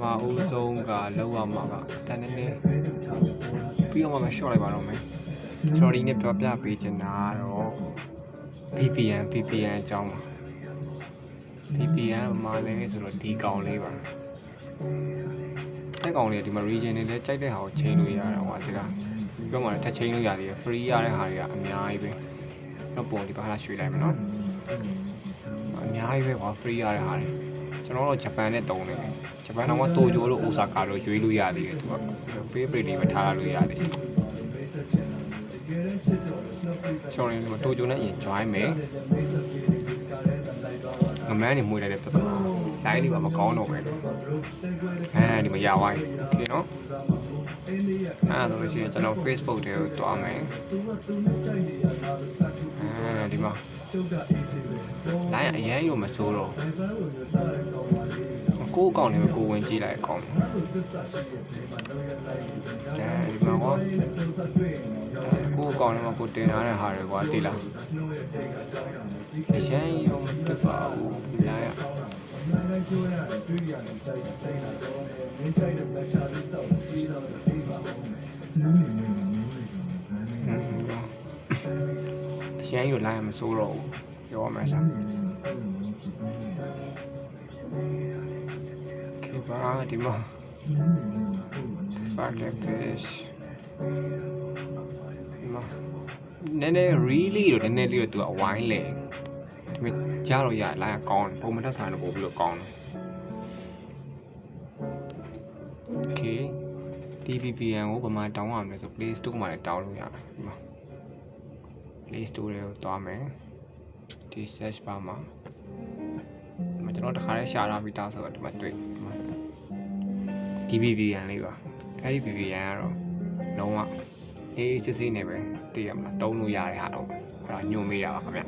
မအဦးဆုံးကလောက်ရမှာကတန်းနေနေပြီးတော့မှ short လိုက်ပါတော့မယ် sorry နဲ့ပြောပြပေးချင်တာကတော့ VPN VPN အကြောင်းပါ VPN မှာလည်းဆိုတော့ဒီကောင်လေးပါအဲ့ကောင်လေးကဒီမှာ region တွေလည်းကြိုက်တဲ့ဟာကိုချိန်လို့ရတာဟောဒီကပြောမှလည်းထက်ချိန်လို့ရသေးတယ် free ရတဲ့ဟာတွေကအများကြီးပဲတော့ပုံဒီပါလာရွှေ့လိုက်မယ်နော်အများကြီးပဲကွာ free ရတဲ့ဟာတွေ ကျွန်တော်တို့ဂျပန်နဲ့တုံးတယ်ဂျပန်တော့တိုကျိုလို့အိုဆာကာလို့ရွေးလို့ရသေးတယ်သူက favorite တွေပဲထားလို့ရသေးတယ်ကျွန်တော်တို့တိုကျိုနဲ့အရင် join မယ်ငမန်းနေမွေးလိုက်တဲ့ပြဿနာ line တွေပါမကောင်းတော့ပဲအဲဒီမှာရဝိုင်းโอเคနော်အဲ့ဒါဆိုလို့ရှိရင်ကျွန်တော် Facebook ထဲကိုတွားမယ်အဲဒီမှာ line အရင်ရောမစိုးတော့ကိုယ့်အကောင့်နဲ့ကိုယ်ဝင်ကြည့်လိုက်အကောင့်အဲဒီမှာကောကိုယ့်အကောင့်နဲ့ကိုတင်ထားတဲ့ဟာတွေကွာသိလားအရင်ရောမတက်ပါဘူး line ကအရှမ်းကြီးကိုလိုင်းရမစိုးတော့ဘူး ပြောမှစားခေပါဒီမှာ fuck like this ဒီမှာနည်းနည်း really တော့နည်းနည်းလေးတော့သူကအဝိုင်းလေဒီမှာကြားတော့ရလိုင်းကကောင်းတယ်ပုံမထက်ဆိုင်တော့ပို့ပြီးတော့ကောင်းတယ် okay DVPN ကိုဘာမှတောင်းရမလဲဆို Play Store မှာလည်းတောင်းလို့ရတယ်ဒီမှာ Play Store တွေကိုတွားမယ် ဒီ search bar မှာဒီမှာကျွန်တော်တခါလေးရှာထားပြီးသားဆိုတော့ဒီမှာတွေ့ဒီမှာ DVPN လေးပါအဲ့ဒီ VPN ကတော့လုံးဝအေးအေးစစ်စစ်နဲ့ပဲတည်ရမလားတုံးလို့ရတဲ့ဟာတော့အဲ့ဒါညွှန်မိတာပါခင်ဗျ